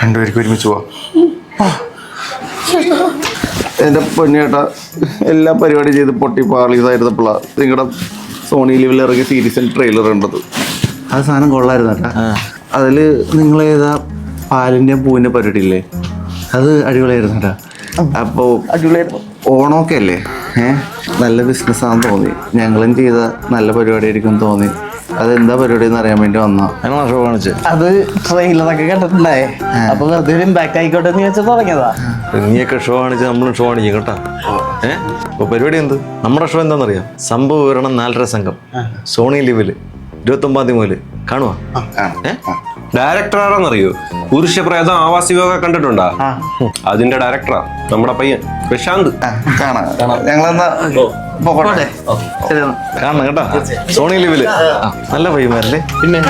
രണ്ടുപേർക്ക് ഒരുമിച്ച് പോവാം. എന്റെ പൊന്നേട്ട എല്ലാ പരിപാടിയും ചെയ്ത് പൊട്ടി പാളീസായിരുന്നപ്പോഴാണ് നിങ്ങളുടെ സോണി ലിവിൽ ഇറങ്ങിയ സീരീസിന്റെ ട്രെയിലർ ഉണ്ടത് അത് സാധനം കൊള്ളായിരുന്നു അതിൽ നിങ്ങൾ ഏതാ പാലിന്റെ പൂവിന്റെ പരിപാടി ഇല്ലേ അത് അടിപൊളിയായിരുന്നു കേട്ടാ. അപ്പോൾ അടിപൊളിയായിരുന്നു. ഓണമൊക്കെ അല്ലേ? ഏഹ് നല്ല ബിസിനസ്സാണെന്ന് തോന്നി. ഞങ്ങളും ചെയ്ത നല്ല പരിപാടി പരിപാടിയായിരിക്കും തോന്നി. അതെന്താ പരിപാടി എന്ന് അറിയാൻ വേണ്ടി വന്നു അങ്ങനെ ഷോ കാണിച്ച് അത് ട്രെയിലറൊക്കെ കണ്ടിട്ടുണ്ടായേ. അപ്പൊ വെറുതെ ഒരു ഇമ്പാക്ട് ആയിക്കോട്ടെ എന്ന് ചോദിച്ചാൽ തുടങ്ങിയതാ നീയൊക്കെ ഷോ കാണിച്ച് നമ്മളും ഷോ കാണിക്കും കേട്ടാ. ഏഹ് അപ്പൊ പരിപാടി എന്ത്? നമ്മുടെ ഷോ എന്താണെന്നറിയാം സംഭവ വിവരണം നാലര സംഘം. സോണി ലിവിൽ ഇരുപത്തൊമ്പതാം തീയതി മുതൽ കാണുവാ? ഏ? ഡയറക്ടർ ആരാന്നറിയോ? പുരുഷ പ്രേതം ആവാസ് യോഗ കണ്ടിട്ടുണ്ടാ? അതിന്റെ ഡയറക്ടറാ നമ്മുടെ പയ്യൻ. പ്രശാന്ത്. കാണാം. ഞങ്ങളെന്നാ പോകട്ടെ. ശരി. കാണണം കേട്ടോ. സോണി ലിവിൽ. നല്ല പയ്യന്മാരല്ലേ പിന്നെ?